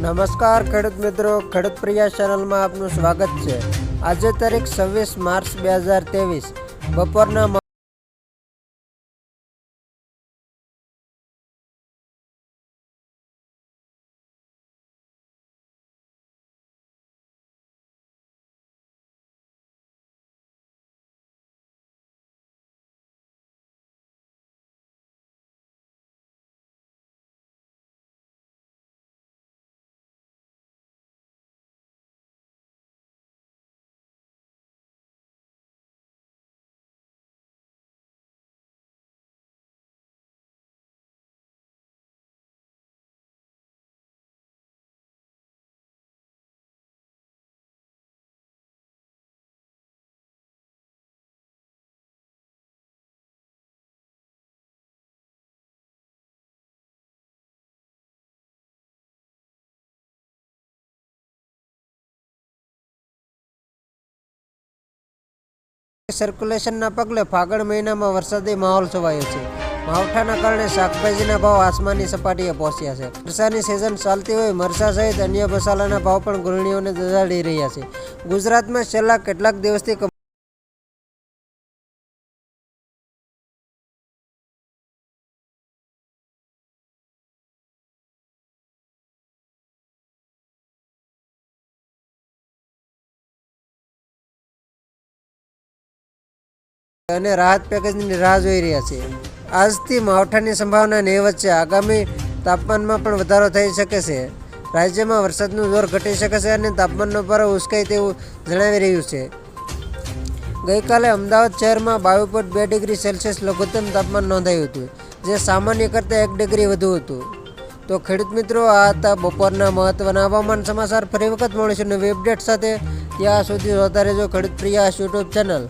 નમસ્કાર ખેડૂત મિત્રો, ખેડૂત પ્રિયા ચેનલમાં આપનું સ્વાગત છે. આજે તારીખ છવ્વીસ માર્ચ બે હજાર તેવીસ બપોરના સર્ક્યુલેશનના પગલે ફાગણ મહિનામાં વરસાદી માહોલ છવાયો છે. માવઠાના કારણે શાકભાજીના ભાવ આસમાની સપાટીએ પહોંચ્યા છે. વરસાદની સિઝન ચાલતી હોય મરચા સહિત અન્ય મસાલાના ભાવ પણ ગૃહિણીઓને દજાડી રહ્યા છે. ગુજરાતમાં છેલ્લા કેટલાક દિવસથી અને રાહત પેકેજની રાહ જોઈ રહ્યા છે. આજથી માવઠાની સંભાવના નહીવત છે. આગામી તાપમાનમાં પણ વધારો થઈ શકે છે. રાજ્યમાં વરસાદનું જોર ઘટી શકે છે અને તાપમાનનો પારો ઉશ્કાય તેવું જણાવી રહ્યું છે. ગઈકાલે અમદાવાદ શહેરમાં બાવીસ પોઈન્ટ બે ડિગ્રી સેલ્સિયસ લઘુત્તમ તાપમાન નોંધાયું હતું, જે સામાન્ય કરતાં એક ડિગ્રી વધુ હતું. તો ખેડૂત મિત્રો, આ હતા બપોરના મહત્વના હવામાન સમાચાર. ફરી વખત મળીશું નવી અપડેટ સાથે. ત્યાં સુધી જોતા રહેજો ખેડૂત પ્રિયાસ યુટ્યુબ ચેનલ.